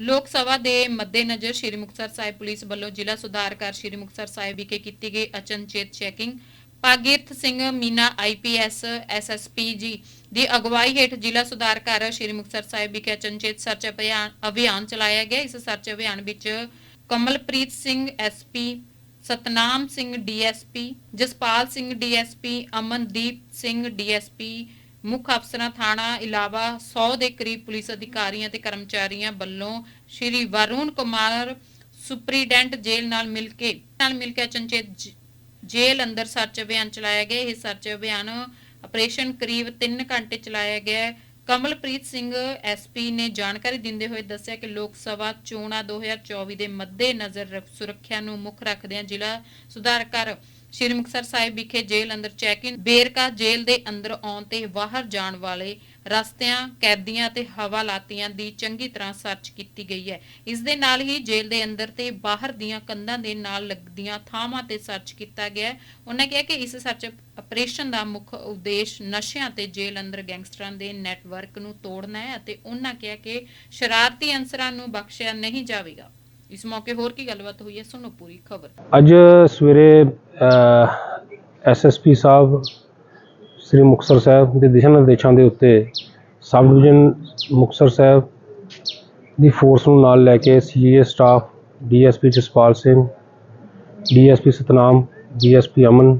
ਲੋਕ ਸਭਾ ਦੇ ਮੱਦੇਨਜ਼ਰ ਸ਼੍ਰੀ ਮੁਕਤਸਰ ਸਾਹਿਬ ਪੁਲਿਸ ਵੱਲੋਂ ਜ਼ਿਲ੍ਹਾ ਸੁਧਾਰਕਾਰ ਸ਼੍ਰੀ ਮੁਕਤਸਰ ਸਾਹਿਬ ਵਿਖੇ ਕੀਤੀ ਗਈ ਅਚਨਚੇਤ checking. Bhagirath Singh Meena IPS SSP ji ਦੀ ਅਗਵਾਈ ਹੇਠ ਜ਼ਿਲ੍ਹਾ ਸੁਧਾਰਕਾਰ ਸ਼੍ਰੀ ਮੁਕਤਸਰ ਸਾਹਿਬ ਵਿਖੇ ਅਚਨਚੇਤ ਸਰਚ ਅਭਿਆਨ ਅਭਿਆਨ ਚਲਾਇਆ ਗਿਆ। ਇਸ ਸਰਚ ਅਭਿਆਨ ਵਿੱਚ Kamalpreet Singh SP Satnam Singh DSP Jaspal Singh DSP Amandeep Singh DSP ਮੁੱਖ ਅਫਸਰਾਂ ਥਾਣਾ ਇਲਾਵਾ 100 ਦੇ ਕਰੀਬ ਪੁਲਿਸ ਅਧਿਕਾਰੀਆਂ ਤੇ ਕਰਮਚਾਰੀਆਂ ਵੱਲੋਂ ਸ਼੍ਰੀ ਵਰੁਣ ਕੁਮਾਰ ਸੁਪਰੀਡੈਂਟ ਜੇਲ੍ਹ ਨਾਲ ਮਿਲ ਕੇ, ਨਾਲ ਮਿਲ ਕੇ ਅਚਨਚੇਤ ਜੇਲ੍ਹ ਅੰਦਰ ਸਰਚ ਅਭਿਆਨ ਚਲਾਇਆ ਗਿਆ। ਇਹ ਸਰਚ ਅਭਿਆਨ ਆਪਰੇਸ਼ਨ ਕਰੀਬ 3 ਘੰਟੇ ਚਲਾਇਆ ਗਿਆ ਕਮਲਪ੍ਰੀਤ ਸਿੰਘ ਐਸਪੀ ਨੇ ਜਾਣਕਾਰੀ ਦਿੰਦੇ ਹੋਏ ਦੱਸਿਆ ਕਿ ਲੋਕ ਸਭਾ ਚੋਣਾਂ 2024 ਦੇ ਮੱਦੇ ਨਜ਼ਰ ਸੁਰੱਖਿਆ ਨੂੰ ਮੁੱਖ ਰੱਖਦਿਆਂ ਜ਼ਿਲ੍ਹਾ ਸੁਧਾਰਕਰ ਸ਼੍ਰੀ ਮੁਕਤਸਰ ਸਾਹਿਬ ਵਿਖੇ ਜੇਲ੍ਹ ਅੰਦਰ ਚੈਕਿੰਗ ਬੇਰਕਾ ਜੇਲ੍ਹ ਦੇ ਅੰਦਰ ਆਉਣ ਤੇ ਬਾਹਰ ਜਾਣ ਵਾਲੇ ਰਸਤਿਆਂ, ਕੈਦੀਆਂ ਤੇ ਹਵਾਲਾਤੀਆਂ ਦੀ ਚੰਗੀ ਤਰ੍ਹਾਂ ਸਰਚ ਕੀਤੀ ਗਈ ਹੈ। ਇਸ ਦੇ ਨਾਲ ਹੀ ਜੇਲ੍ਹ ਦੇ ਅੰਦਰ ਤੇ ਬਾਹਰ ਦੀਆਂ ਕੰਧਾਂ ਦੇ ਨਾਲ ਲੱਗਦੀਆਂ ਥਾਵਾਂ ਤੇ ਸਰਚ ਕੀਤਾ ਗਿਆ ਹੈ। ਉਹਨਾਂ ਕਿਹਾ ਕਿ ਇਸ ਸਰਚ ਆਪਰੇਸ਼ਨ ਦਾ ਮੁੱਖ ਉਦੇਸ਼ ਨਸ਼ਿਆਂ ਤੇ ਜੇਲ੍ਹ ਅੰਦਰ ਗੈਂਗਸਟਰਾਂ ਦੇ ਨੈਟਵਰਕ ਨੂੰ ਤੋੜਨਾ ਹੈ ਅਤੇ ਉਹਨਾਂ ਕਿਹਾ ਕਿ ਸ਼ਰਾਰਤੀ ਅਨਸਰਾਂ ਨੂੰ ਬਖਸ਼ਿਆ ਨਹੀਂ ਜਾਵੇਗਾ। ਇਸ ਮੌਕੇ ਹੋਰ ਕੀ ਗੱਲਬਾਤ ਹੋਈ ਹੈ, ਸੁਣੋ ਪੂਰੀ ਖਬਰ। ਅੱਜ ਸਵੇਰੇ ਐਸਐਸਪੀ ਸਾਹਿਬ, ਸ੍ਰੀ ਮੁਕਤਸਰ ਸਾਹਿਬ ਦੇ ਦਿਸ਼ਾ ਨਿਰਦੇਸ਼ਾਂ ਦੇ ਉੱਤੇ ਸਬ ਡਿਵੀਜ਼ਨ ਮੁਕਤਸਰ ਸਾਹਿਬ ਦੀ ਫੋਰਸ ਨੂੰ ਨਾਲ ਲੈ ਕੇ CA staff DSP Jaspal Singh DSP Satnam DSP Aman,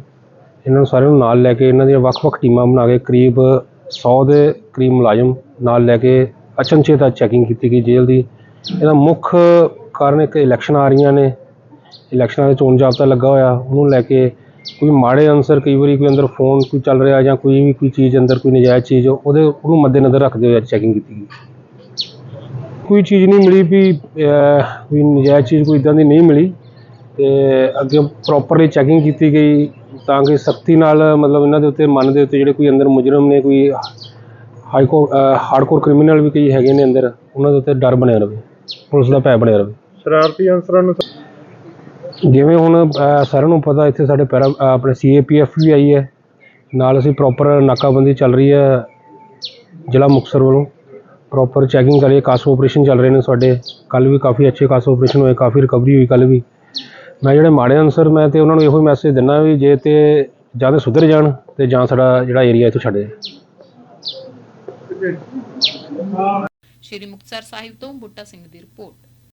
ਇਹਨਾਂ ਨੂੰ ਸਾਰਿਆਂ ਨੂੰ ਨਾਲ ਲੈ ਕੇ ਇਹਨਾਂ ਦੀਆਂ ਵੱਖ-ਵੱਖ ਟੀਮਾਂ ਬਣਾ ਕੇ ਕਰੀਬ 100 ਦੇ ਕਰੀਬ ਮੁਲਾਜ਼ਮ ਨਾਲ ਲੈ ਕੇ ਅਚਨਚੇਤ ਚੈਕਿੰਗ ਕੀਤੀ ਗਈ ਜੇਲ੍ਹ ਦੀ। ਇਹਦਾ ਮੁੱਖ ਕਾਰਨ ਇੱਕ ਇਲੈਕਸ਼ਨ ਆ ਰਹੀਆਂ ਨੇ, ਇਲੈਕਸ਼ਨਾਂ ਦੇ ਚੋਣ ਜਾਬਤਾ ਲੱਗਾ ਹੋਇਆ, ਉਹਨੂੰ ਲੈ ਕੇ ਕੋਈ ਮਾੜੇ ਅਨਸਰ ਕਈ ਵਾਰੀ ਕੋਈ ਅੰਦਰ ਫੋਨ ਕੋਈ ਚੱਲ ਰਿਹਾ ਜਾਂ ਕੋਈ ਵੀ ਕੋਈ ਚੀਜ਼ ਅੰਦਰ ਕੋਈ ਨਜਾਇਜ਼ ਚੀਜ਼, ਉਹਦੇ, ਉਹਨੂੰ ਮੱਦੇਨਜ਼ਰ ਰੱਖਦੇ ਹੋਏ ਚੈਕਿੰਗ ਕੀਤੀ ਗਈ। ਕੋਈ ਚੀਜ਼ ਨਹੀਂ ਮਿਲੀ ਵੀ ਕੋਈ ਨਜਾਇਜ਼ ਚੀਜ਼ ਕੋਈ ਇਦਾਂ ਦੀ ਨਹੀਂ ਮਿਲੀ ਤੇ ਅੱਗੇ ਪ੍ਰੋਪਰਲੀ ਚੈਕਿੰਗ ਕੀਤੀ ਗਈ, ਤਾਂ ਕਿ ਸਖਤੀ ਨਾਲ ਮਤਲਬ ਇਹਨਾਂ ਦੇ ਉੱਤੇ, ਮਨ ਦੇ ਉੱਤੇ ਜਿਹੜੇ ਕੋਈ ਅੰਦਰ ਮੁਜਰਮ ਨੇ, ਕੋਈ ਹਾਈ ਕੋ ਹਾਰਡਕੋਰ ਕ੍ਰਿਮੀਨਲ ਵੀ ਕਈ ਹੈਗੇ ਨੇ ਅੰਦਰ, ਉਹਨਾਂ ਦੇ ਉੱਤੇ ਡਰ ਬਣਿਆ ਰਵੇ ਪੁਲਿਸ ਦਾ ਭੈ ਬਣਿਆ ਰਵੇ ਸ਼ਰਾਰਤੀ ਅਨਸਰਾਂ ਨੂੰ ਜਿਵੇਂ ਹੁਣ ਸਾਰਿਆਂ ਨੂੰ ਪਤਾ ਇੱਥੇ ਸਾਡੇ ਪੈਰਾ ਆਪਣੇ ਸੀਏਪੀਐਫ ਵੀ ਆਈ ਹੈ। ਨਾਲ ਅਸੀਂ ਪ੍ਰੋਪਰ ਨਾਕਾਬੰਦੀ ਚੱਲ ਰਹੀ ਹੈ ਜ਼ਿਲ੍ਹਾ ਮੁਕਤਸਰ ਵੱਲੋਂ। ਪ੍ਰੋਪਰ ਚੈਕਿੰਗ ਕਰ ਰਹੀ ਹੈ ਕਾਸੋ ਆਪਰੇਸ਼ਨ ਚੱਲ ਰਹੇ ਨੇ ਸਾਡੇ। ਕੱਲ ਵੀ ਕਾਫੀ ਅੱਛੇ ਕਾਸੋ ਆਪਰੇਸ਼ਨ ਹੋਏ ਕਾਫੀ ਰਿਕਵਰੀ ਹੋਈ ਕੱਲ ਵੀ। ਮੈਂ ਜਿਹੜੇ ਮਾੜੇ ਅਨਸਰ ਮੈਂ ਤੇ ਉਹਨਾਂ ਨੂੰ ਇਹੋ ਮੈਸੇਜ ਦਿੰਦਾ ਵੀ ਜੇ ਤੇ ਜਾਂ ਤਾਂ ਸੁਧਰ ਜਾਣ ਤੇ ਜਾਂ ਸਾਡਾ ਜਿਹੜਾ ਏਰੀਆ ਇੱਥੋਂ ਛੱਡ ਜਾਏ ਸ਼੍ਰੀ ਮੁਕਤਸਰ ਸਾਹਿਬ ਤੋਂ ਬੁੱਟਾ ਸਿੰਘ ਦੀ ਰਿਪੋਰਟ।